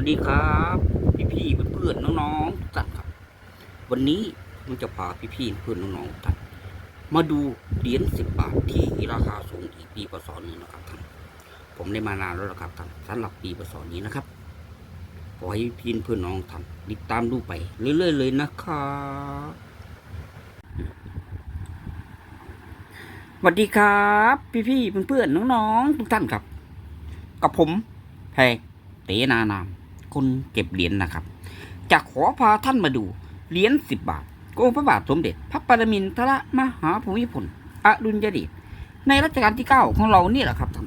วัสดีครับ พี่ๆเพื่อนๆน้องๆทุกท่านครับ วันนี้มันจะพาพี่ๆเพื่อนน้องๆทุกท่านมาดูเหรียญสิบบาทที่ราคาสูงอีกปีปศหนึ่งนะครับท่านผมได้มานานแล้วนะครับท่านสำหรับปีปศนี้นะครับขอให้พี่เพื่อนน้องท่านติดตามดูไปเรื่อยๆเลยนะครับสวัสดีครับ พี่ๆเพื่อนๆน้องๆทุกท่านครับ กับผมแพรเตนานาม คนเก็บเหรียญนะครับ จะขอพาท่านมาดูเหรียญสิบบาทองค์พระบาทสมเด็จ พระปรมินทรมหาภูมิพลอดุลยเดชในรัชกาลที่เก้าของเรานี่แหละครับท่าน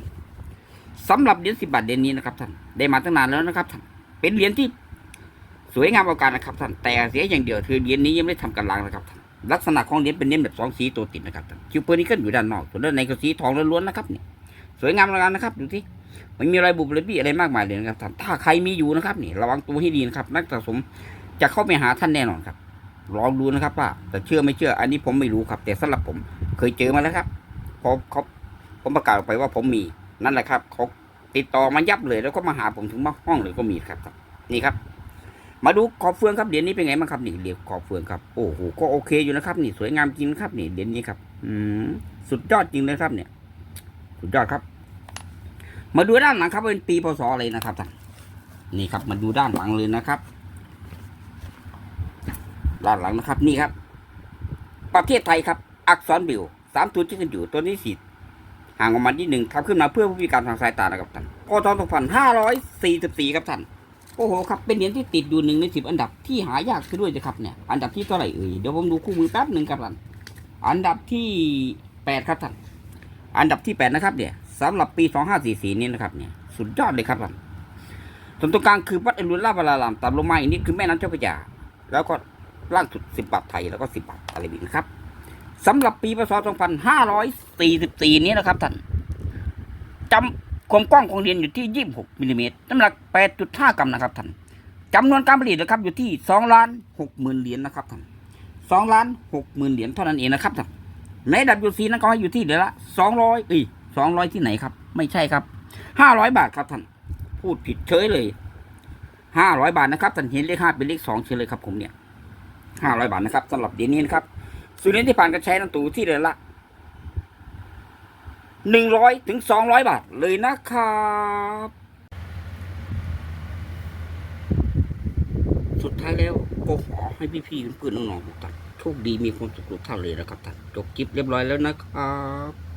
สำหรับเหรียญสิบบาทเหรียญนี้นะครับท่านได้มาตั้งนานแล้วนะครับท่านเป็นเหรียญที่สวยงามเอาการนะครับท่านแต่เสียอย่างเดียวคือเหรียญนี้ยังไม่ได้ทำกันล้างนะครับท่านลักษณะของเหรียญเป็นเหรียญแบบสองสีตัวติดนะครับท่านคิวเปอร์นี่ก็อยู่ด้านนอกส่วนด้านในก็สีทองล้วนๆนะครับเนี่ยสวยงามเอาการนะครับดูที่ ไม่มีอะไรบุบเลยบี้อะไรมากมายเลยนะครับท่านถ้าใครมีอยู่นะครับนี่ระวังตัวให้ดีนะครับ นักสะสมจะเข้าไปหาท่านแน่นอนครับ ลองดูนะครับว่าแต่เชื่อไม่เชื่อ อันนี้ผมไม่รู้ครับ แต่สำหรับผมเคยเจอมาแล้วครับพอเขาผมประกาศออกไปว่าผมมีนั่นแหละครับเขาติดต่อมายับเลยแล้วก็มาหาผมถึงห้องเลยก็มีครับ นี่ครับ มาดูขอบเฟืองครับเหรียญนี้เป็นไงบ้างครับนี่เหรียญขอบเฟืองครับโอ้โหก็โอเคอยู่นะครับ นี่สวยงามจริงครับนี่เหรียญนี้ครับ อืมสุดยอดจริงเลยครับ เนี่ย สุดยอดครับ มาดูด้านหลังครับเป็นปีพศอะไรนะครับท่านนี่ครับมาดูด้านหลังเลยนะครับ ด้านหลังนะครับนี่ครับ ประเทศไทยครับ อักษรบิวสามตัวที่กันอยู่ตัวนี้สีห่างออกมาที่หนึ่งทำขึ้นมาเพื่อผู้พิการทางสายตานะครับท่านพศสองพันห้าร้อยสี่สิบสี่ครับท่านโอ้โหครับเป็นเหรียญที่ติดอยู่หนึ่งในสิบอันดับที่หายากซะด้วยนะครับเนี่ยอันดับที่เท่าไหร่เอ่ยเดี๋ยวผมดูคู่มือแป๊บหนึ่งครับท่านอันดับที่แปดครับท่านอันดับที่แปดนะครับเนี่ย สำหรับปี 2544 นี้นะครับเนี่ยสุดยอดเลยครับผมส่วนตรงกลางคือวัดอรุณราชวรารามตามลงมาอีกนิดคือแม่น้ำเจ้าพระยาแล้วก็ล่างสุด 10 บาทไทยแล้วก็ 10 บาทอะไรแบบนี้ครับสำหรับปีพศ 2544 นี้นะครับท่านจำความกว้างของเรียญอยู่ที่ 26มิลลิเมตรน้ำหนัก 8.5 กรัมนะครับท่านจำนวนการผลิตนะครับอยู่ที่2ล้าน6หมื่นเหรียญนะครับท่าน2ล้าน6หมื่นเหรียญเท่านั้นเองนะครับท่านในดับยูซีนั้นก็ให้อยู่ที่เดือนละ200เอ้ย สองร้อยที่ไหนครับ ไม่ใช่ครับห้าร้อยบาทครับท่านพูดผิดเฉยเลยห้าร้อยบาทนะครับท่านเห็นเลขห้าเป็นเลขสองเฉยเลยครับผมเนี่ยห้าร้อยบาทนะครับสำหรับเดี๋ยวนี้นะครับสุรินทรที่ผ่านการใช้น้ำตูที่เดือนละหนึ่งร้อยถึงสองร้อยบาทเลยนะครับสุดท้ายแล้วก็ขอให้พี่ๆเพื่อนๆน้องๆทุกท่านโชคดีมีความสุขทุกท่านเลยนะครับท่านจบคลิปเรียบร้อยแล้วนะครับ